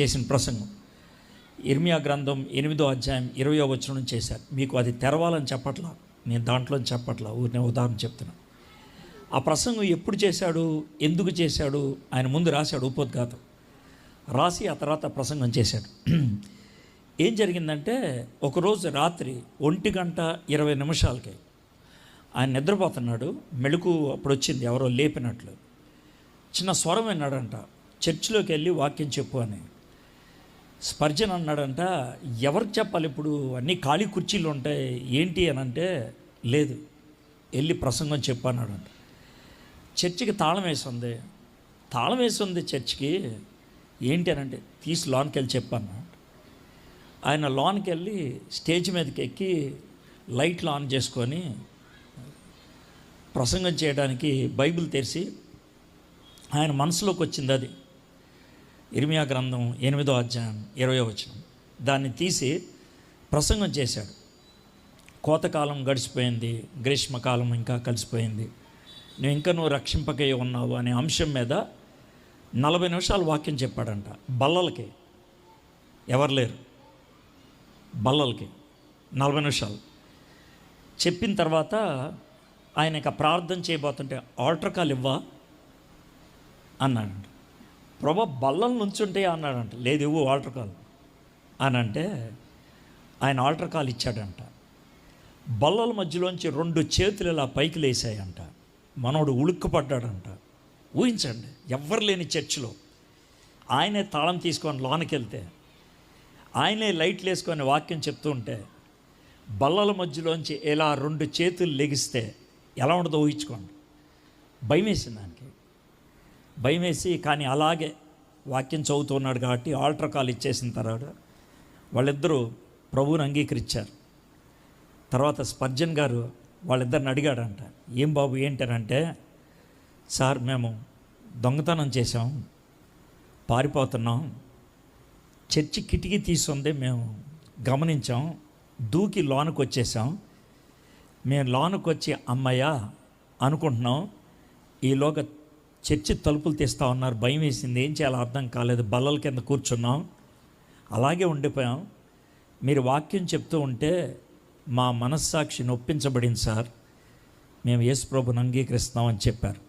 చేసిన ప్రసంగం. ఇర్మియా గ్రంథం ఎనిమిదో అధ్యాయం ఇరవయో వచనం చేశారు. మీకు అది తెరవాలని చెప్పట్లా? నేను దాంట్లో చెప్పట్లా? ఊరినే ఉదాహరణ చెప్తున్నా. ఆ ప్రసంగం ఎప్పుడు చేశాడు? ఎందుకు చేశాడు? ఆయన ముందు రాశాడు ఉపోద్ఘాతం. రాసి ఆ తర్వాత ప్రసంగం చేశాడు. ఏం జరిగిందంటే ఒకరోజు రాత్రి ఒంటి గంట ఇరవై నిమిషాలకి ఆయన నిద్రపోతున్నాడు. మెళుకు అప్పుడు వచ్చింది ఎవరో లేపినట్లు. చిన్న స్వరం విన్నాడంట. చర్చిలోకి వెళ్ళి వాక్యం చెప్పు అని. స్పర్జన్ అన్నాడంట ఎవరికి చెప్పాలి ఇప్పుడు? అన్నీ ఖాళీ కుర్చీలు ఉంటాయి. ఏంటి అని అంటే లేదు వెళ్ళి ప్రసంగం చెప్పన్నాడంట చర్చికి తాళం వేసి ఉంది తాళం వేసి ఉంది చర్చికి. ఏంటి అని అంటే తీసి లోన్కి వెళ్ళి చెప్పాను ఆయన లోన్కి వెళ్ళి స్టేజ్ మీదకి ఎక్కి లైట్లు ఆన్ చేసుకొని ప్రసంగం చేయడానికి బైబిల్ తెరిచి ఆయన మనసులోకి వచ్చింది అది. ఇర్మియా గ్రంథం ఎనిమిదో అధ్యాయం ఇరవై వచనం. దాన్ని తీసి ప్రసంగం చేశాడు. కోతకాలం గడిచిపోయింది గ్రీష్మకాలం ఇంకా కలిసిపోయింది. నువ్వు ఇంకా నువ్వు రక్షింపకై ఉన్నావు అనే అంశం మీద నలభై నిమిషాలు వాక్యం చెప్పాడంట. బల్లలకి. ఎవరు లేరు? బల్లలకి. నలభై నిమిషాలు. చెప్పిన తర్వాత ఆయన ఇక ప్రార్థన చేయబోతుంటే ఆల్టర్ కాల్ ఇవ్వా? అన్నాడు ప్రభా బల్లల నుంచుంటే అన్నాడంట. లేదు ఇవ్వు ఆల్టర్ కాల్ అని అంటే ఆయన ఆల్టర్ కాల్ ఇచ్చాడంట. బల్లల మధ్యలోంచి రెండు చేతులు ఇలా పైకి లేసాయంట. మనోడు ఉలుక్కుపడ్డాడంట. ఊహించండి ఎవ్వరు లేని చర్చిలో. ఆయనే తాళం తీసుకొని లోనికి వెళ్తే ఆయనే లైట్లు వేసుకొని వాక్యం చెప్తూ ఉంటే బల్లల మధ్యలోంచి ఇలా రెండు చేతులు లెగిస్తే ఎలా ఉండదో ఊహించుకోండి. భయం వేసింది భయమేసి కానీ అలాగే వాక్యం చదువుతున్నాడు కాబట్టి ఆల్టర్ కాల్ ఇచ్చేసిన తర్వాత వాళ్ళిద్దరూ ప్రభువుని అంగీకరించారు. తర్వాత స్పర్జన్ గారు వాళ్ళిద్దరిని అడిగాడంట ఏం బాబు ఏంటనంటే సార్ మేము దొంగతనం చేసాం పారిపోతున్నాం చర్చి కిటికీ తీసుంది మేము గమనించాం దూకి లోనకు వచ్చేసాం మేము లోనకు వచ్చి అమ్మయ్య అనుకుంటున్నాం ఈలోగా చర్చి తలుపులు తీస్తూ ఉన్నారు. భయం వేసింది. ఏం చేయాలో అర్థం కాలేదు. బల్లల కింద కూర్చున్నాం. అలాగే ఉండిపోయాం. మీరు వాక్యం చెప్తూ ఉంటే మా మనస్సాక్షి నొప్పించబడింది సార్. మేము యేసు ప్రభుని అంగీకరిస్తామని చెప్పారు.